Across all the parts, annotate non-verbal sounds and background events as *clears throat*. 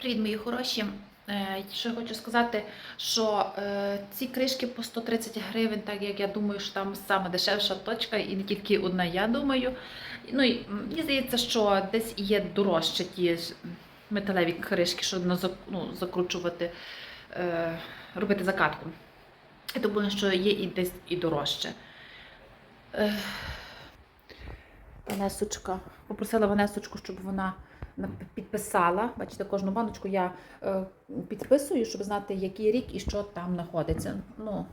Привіт, мої хороші. Е, Що я хочу сказати, що е, ці кришки по 130 гривень, так як я думаю, що там саме дешевша точка, і не тільки одна, я думаю. Ну і мені здається, що десь є дорожче ті металеві кришки, що на ну, закручувати, е, робити закатку. Я думаю, що є і десь і дорожче. Ванесочка. Попросила Ванесочку, щоб вона на- підписала. Бачите, кожну баночку я е, підписую, щоб знати, який рік і що там знаходиться. Ну,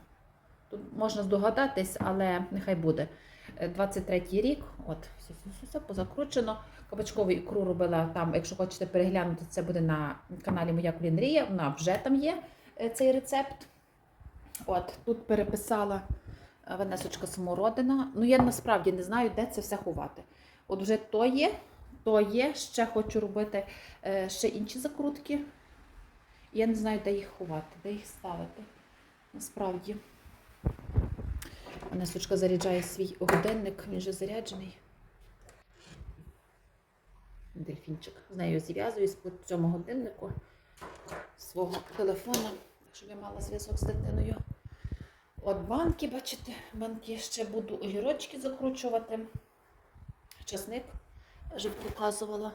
тут можна здогадатись, але нехай буде. Е, 23-й рік, от, все, все, все, позакручено. Кабачкову ікру робила там, якщо хочете переглянути, це буде на каналі Моя Кулінарія. Вона вже там є е, цей рецепт. От, тут переписала е, Ванесочка Самородина. Ну, я насправді не знаю, де це все ховати. От вже то є, то є. Ще хочу робити е, ще інші закрутки. Я не знаю, де їх ховати, де їх ставити. Насправді. Ванесочка заряджає свій годинник, він вже заряджений. Дельфінчик. З нею зв'язуюсь по цьому годиннику свого телефона, щоб я мала зв'язок з дитиною. От банки, бачите, банки ще буду огірочки закручувати. Часник вже показувала.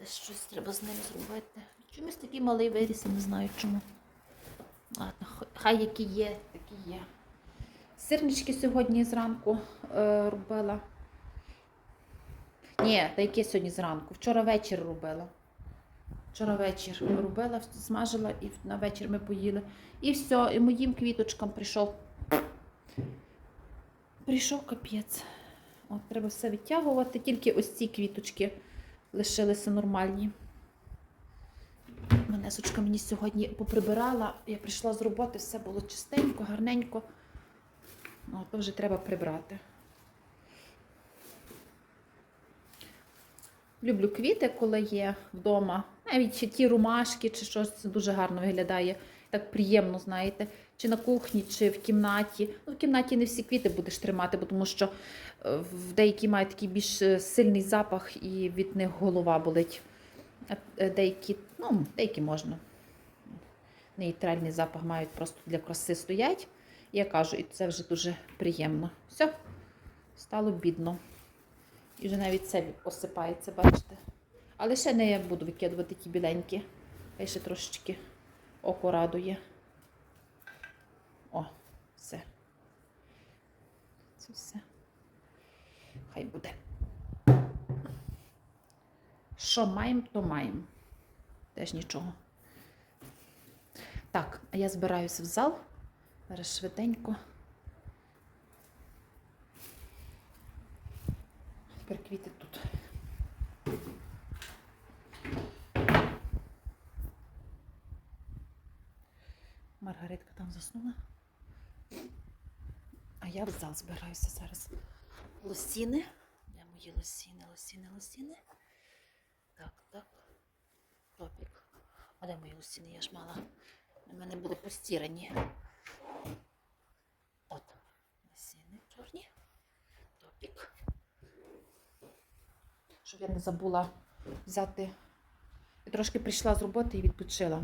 Десь щось треба з ним зробити. Чомусь такий малий виріс, не знаю чому. Ладно, хай які є, такі є. Сирнички сьогодні зранку е, робила. Ні, та які сьогодні зранку? Вчора вечір робила. Вчора вечір робила, смажила і на вечір ми поїли. І все, і моїм квіточкам прийшов. Прийшов капець. От, треба все відтягувати, тільки ось ці квіточки лишилися нормальні. Манесочка мені сьогодні поприбирала. Я прийшла з роботи, все було чистенько, гарненько. О, то вже треба прибрати. Люблю квіти, коли є вдома. Навіть ті ромашки, чи щось це дуже гарно виглядає. Так приємно, знаєте, чи на кухні, чи в кімнаті. Ну, в кімнаті не всі квіти будеш тримати, бо тому що е, в деякі мають такий більш е, сильний запах і від них голова болить. Е, деякі, ну, деякі можна. Нейтральний запах мають просто для краси стоять. І я кажу, і це вже дуже приємно. Все, стало бідно. І вже навіть це осипається, бачите. Але ще не буду викидувати ті біленькі. Хай ще трошечки око радує. О, все. Це все. Хай буде. Що маємо, то маємо. Теж нічого. Так, а я збираюся в зал. Зараз швиденько. Тепер квіти тут. Маргаритка там заснула. Я в зал збираюся зараз. Лосіни. Де мої лосіни, лосіни, лосіни. Так, так. Топік. А де мої лосіни? Я ж мала. У мене були постірані. От. Лосіни чорні. Топік. Щоб я не забула взяти. Я трошки прийшла з роботи і відпочила.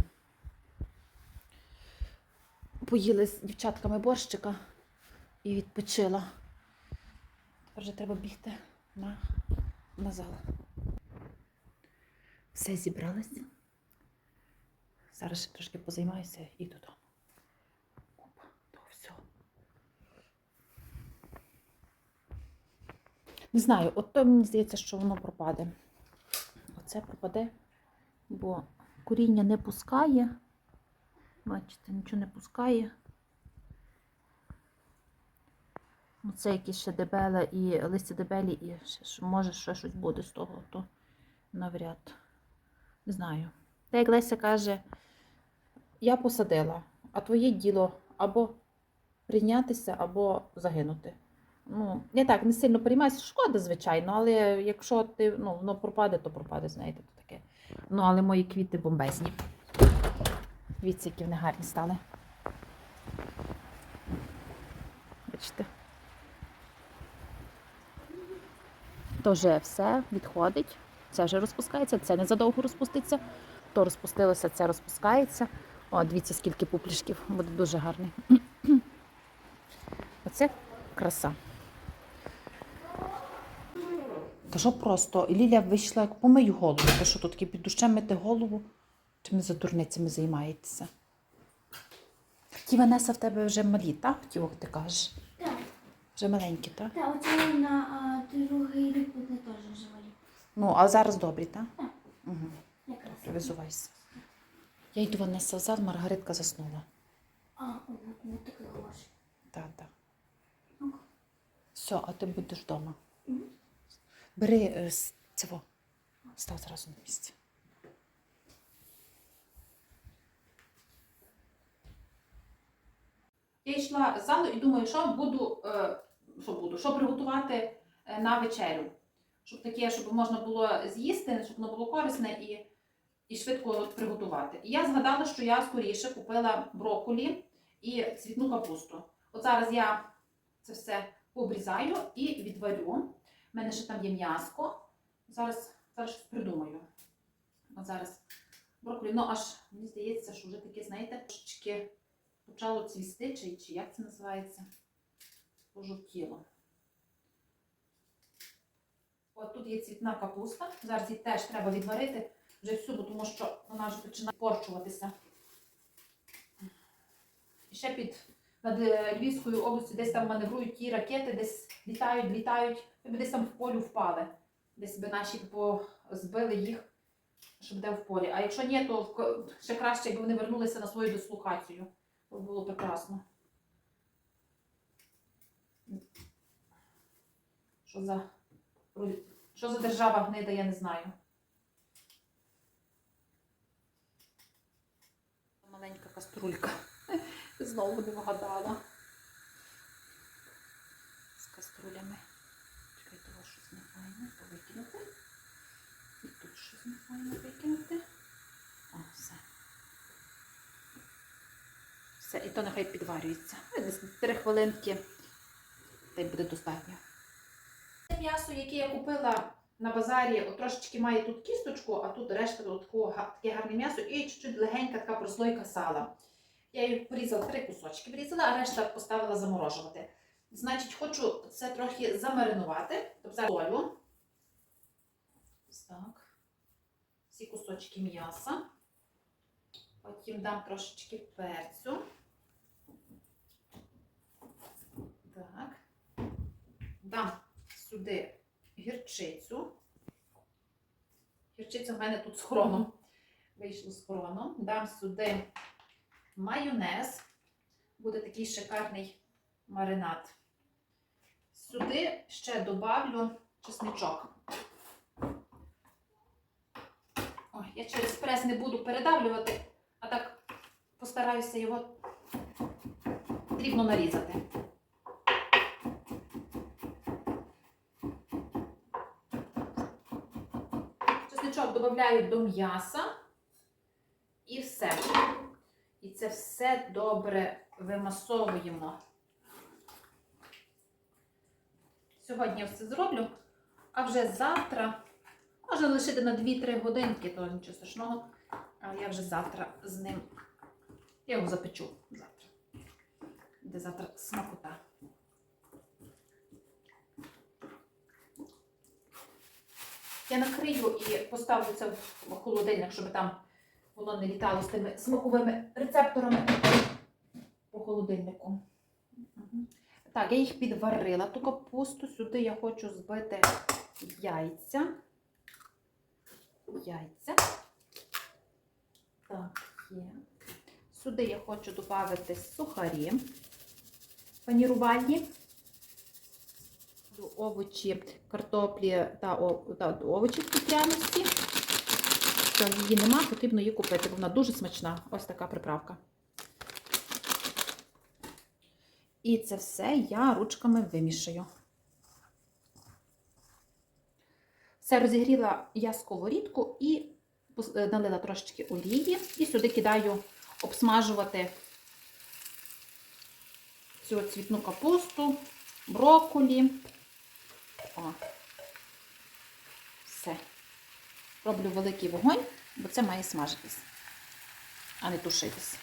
Поїли з дівчатками борщика і відпочила. Тепер вже треба бігти на, на зал. Все зібралося. Зараз ще трошки позаймаюся і додому. Опа, то все. Не знаю, от то мені здається, що воно пропаде. Оце пропаде, бо коріння не пускає. Бачите, нічого не пускає. Оце якесь ще дебеле і листя дебелі, і може ще щось буде з того, то навряд. Не знаю. Та як Леся каже, я посадила, а твоє діло або прийнятися, або загинути. Ну, я так не сильно переймаюся, шкода, звичайно, але якщо ти, ну, воно пропаде, то пропаде, знаєте, то таке. Ну, але мої квіти бомбезні. Дивіться, які вони гарні стали. Бачите. То вже все відходить. Це вже розпускається, це не задовго розпуститься. То розпустилося, це розпускається. О, дивіться, скільки пуплішків. Буде дуже гарний. *clears throat* Оце краса. Кажу просто, Ліля вийшла, як помию голову. Ви що тут таки під душем мити голову? Чим за дурницями займаєтеся? Ті Ванеса в тебе вже малі, так? Ті, ти кажеш? Вже маленькі, так? так, оце на а, другий рік вони теж живали. Ну, а зараз добрі, так? Так. Угу. Якраз. Привизувайся. Я йду Ванеса в зал, Маргаритка заснула. А, ну таке хороше. Так, так. Все, а ти будеш вдома. Мгм. Бери е, с- цього. Став зразу на місці. Я йшла з залу і думаю, що буду, е, що що приготувати е, на вечерю. Щоб таке, щоб можна було з'їсти, щоб воно було корисне і, і швидко приготувати. І я згадала, що я скоріше купила брокколі і цвітну капусту. От зараз я це все обрізаю і відварю. У мене ще там є м'яско. Зараз, зараз щось придумаю. От зараз брокколі, ну аж мені здається, що вже таке, знаєте, трошечки почало цвісти, чи, чи як це називається? Пожовтіло. От тут є цвітна капуста. Зараз її теж треба відварити вже всю, бо тому що вона вже починає порчуватися. І ще під над е, Львівською областю десь там маневрують ті ракети, десь літають, літають, ми десь там в полі впали. Десь би наші по- збили їх, щоб де в полі. А якщо ні, то ще краще, якби вони вернулися на свою дислокацію. Було прекрасно. Що за, що за держава гнида, я не знаю. Маленька каструлька. *laughs* Знову не вгадала. З каструлями. Чекайте, вас щось не файне, то викинути. І тут щось не файне викинути. О, все. Все, і то нехай підварюється. Десь 3 хвилинки. Та й буде достатньо. М'ясо, яке я купила на базарі, от трошечки має тут кісточку, а тут решта такого, таке гарне м'ясо і чуть-чуть легенька така прослойка сала. Я її порізала три кусочки, врізала, а решта поставила заморожувати. Значить, хочу це трохи замаринувати. Тобто солю. Так. Всі кусочки м'яса. Потім дам трошечки перцю. Так. Дам сюди гірчицю. Гірчиця в мене тут з хроном. Вийшло з хроном. Дам сюди майонез. Буде такий шикарний маринад. Сюди ще добавлю чесничок. Ой, я через прес не буду передавлювати, а так постараюся його дрібно нарізати. Чесничок додаю до м'яса і все. І це все добре вимасовуємо. Сьогодні я все зроблю, а вже завтра можна лишити на 2-3 годинки, то нічого страшного. А я вже завтра з ним. Я його запечу завтра. Де завтра смакота. Я накрию і поставлю це в холодильник, щоб там воно не літало з тими смаковими рецепторами по холодильнику. Так, я їх підварила, ту капусту. Сюди я хочу збити яйця. Яйця. Так, є. Сюди я хочу додати сухарі панірувальні. До овочі, картоплі та, овочі в пряності. Її нема, потрібно її купити, бо вона дуже смачна. Ось така приправка. І це все я ручками вимішаю. Все розігріла я сковорідку і е, налила трошечки олії. І сюди кидаю обсмажувати цю цвітну капусту, брокколі. О. Все. Роблю великий вогонь Бо це має смажитись, а не тушитись.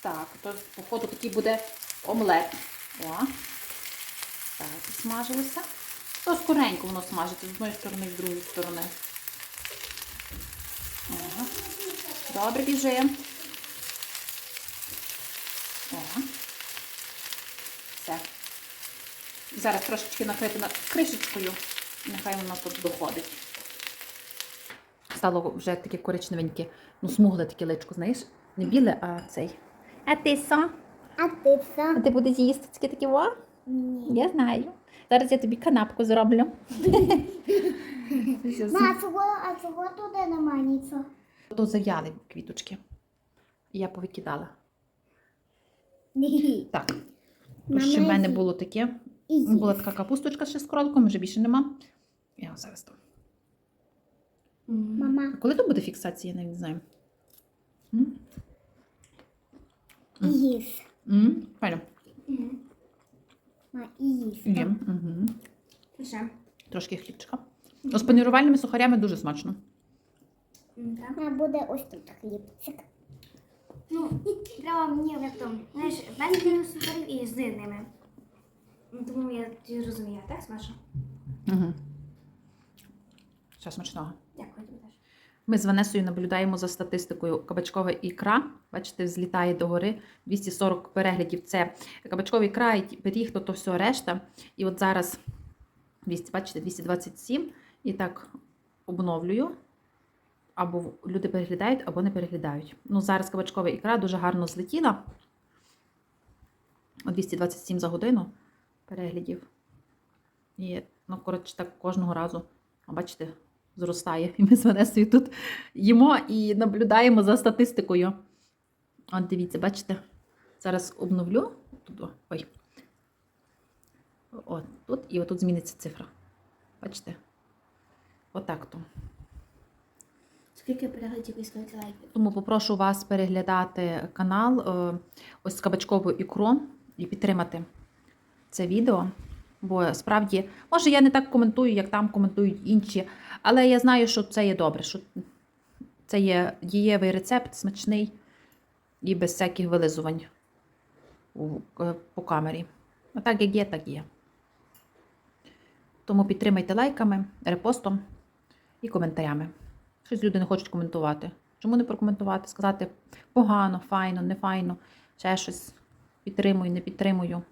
Так, то походу такий буде омлет. О. Так, смажилося. То скоренько воно смажиться з одної сторони, з другої сторони. Добре, біжи. О. Все. Зараз трошечки накрити на кришечкою. Нехай воно тут доходить. Стало вже таке коричневеньке, ну, смугле таке личко, знаєш? Не біле, а цей. А ти со? А ти що? ти будеш їсти таке таке во? Ні. Я знаю. Зараз я тобі канапку зроблю. Ма, а чого, а чого туди немає нічого? То зав'яли квіточки. Я повикидала. Ні. Так. Тут ще в мене було таке. І Була така капусточка ще з кроликом, вже більше нема. Я зараз там. Мама, Коли то буде фіксація, я навіть не знаю. М? і їж. М, Файно. Ма, і їж. Є. Угу. Ще. Трошки хлібчика. Ну, З панірувальними сухарями дуже смачно. А буде ось тут хлібчик. Ну, треба мені як то, знаєш, без сухарів і з ними. Ну, Тому я тоді розумію, так смачно? Угу. Все смачного. Дякую тобі теж. Ми з Ванесою наблюдаємо за статистикою. Кабачкова ікра, бачите, злітає догори. 240 переглядів. Це кабачкова ікра, і пиріг, то, то все решта. І от зараз 200, бачите, 227. І так обновлюю. Або люди переглядають, або не переглядають. Ну, зараз кабачкова ікра дуже гарно злетіла. 227 за годину переглядів. І, ну, коротше, так кожного разу. А бачите, зростає. І ми з Ванесою тут їмо і наблюдаємо за статистикою. От дивіться, бачите? Зараз обновлю. Тут, о, ой. От тут і отут зміниться цифра. Бачите? Отак то. Скільки переглядів і скільки лайків? Тому попрошу вас переглядати канал е, ось з кабачковою ікру і підтримати це відео. Бо справді, може, я не так коментую, як там коментують інші, але я знаю, що це є добре, що це є дієвий рецепт, смачний і без всяких вилизувань по камері. А так як є, так є. Тому підтримайте лайками, репостом і коментарями. Щось люди не хочуть коментувати. Чому не прокоментувати? Сказати погано, файно, не файно, ще щось. Підтримую, не підтримую.